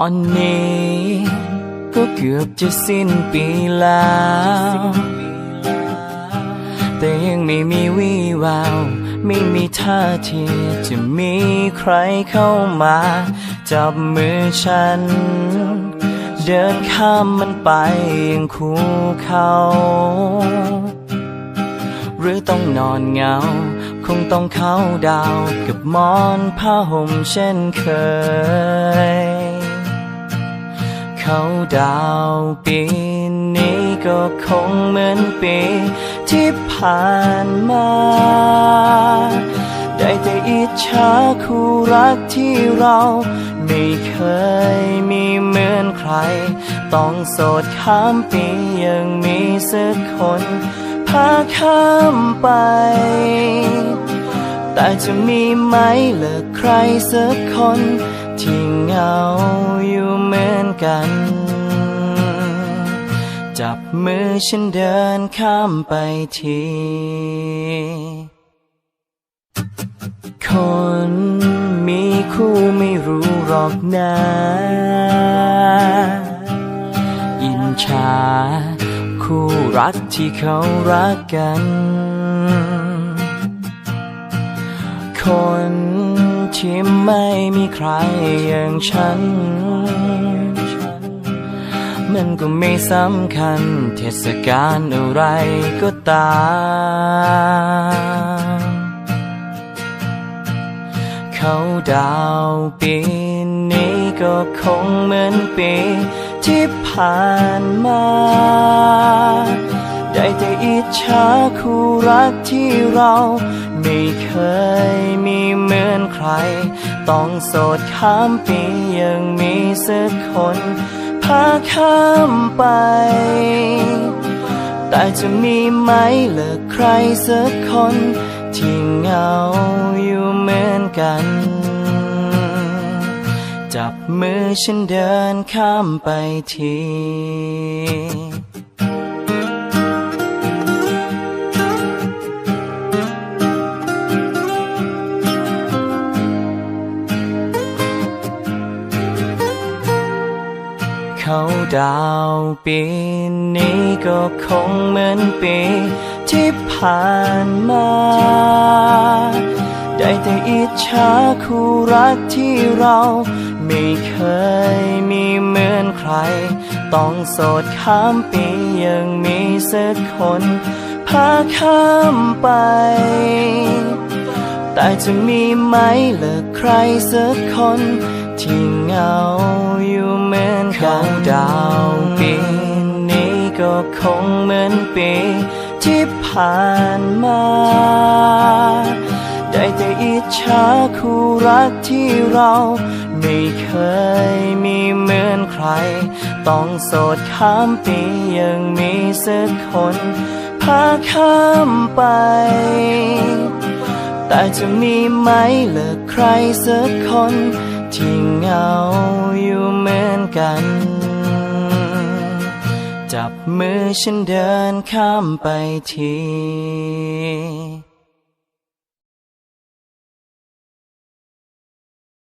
อนนี้ ก็เกือบจะสิ้นปีแล้ว แต่ยังไม่มีวี่แววไม่มีท่าทีจะมีใครเข้ามา จับมือฉัน เดินข้ามมันไปยังคูเขา หรือต้องนอนเหงา คงต้องเข้าดาวกับหมอนผ้าห่มเช่นเคยเขา ดาวปีนี้ก็คงเหมือนปีที่ผ่านมา ได้แต่อิจฉาคู่รักที่เราไม่เคยมีเหมือนใคร ต้องโสดข้ามปียังมีสักคนพาข้ามไป แต่จะมีไหมเลิกใครสักคนที่เหงาอยู่เหมือนกัน จับมือฉันเดินข้ามไปที คนมีคู่ไม่รู้หรอกนะอินชา คู่รักที่เขารักกัน คนที่ไม่มีใครอย่างฉัน มันก็ไม่สำคัญ เทศกาลอะไรก็ตามเขาดาวปีนี้ก็คงเหมือนปีที่ผ่านมา ได้แต่อิจฉาคู่รักที่เราไม่เคยมีเหมือนใคร ต้องโสดข้ามปียังมีสักคน พาข้ามไป แต่จะมีไหมเลิกใครสักคน ที่เหงาอยู่เหมือนกัน จับมือฉันเดินข้ามไปที เขาดาวปีนี้ก็คงเหมือนปีที่ผ่านมา ได้แต่อิจฉาคู่รักที่เราไม่เคยมีเหมือนใคร ต้องโสดข้ามปียังมีสักคนพาข้ามไป แต่จะมีไหมเลิกใครสักคนที่เหงา คงเหมือนปีที่ผ่านมา ได้แต่อิจฉาคู่รักที่เราไม่เคยมีเหมือนใคร ต้องโสดข้ามปียังมีสักคนพาข้ามไป แต่จะมีไหมเลิกใครสักคน มือฉันเดินข้ามไปที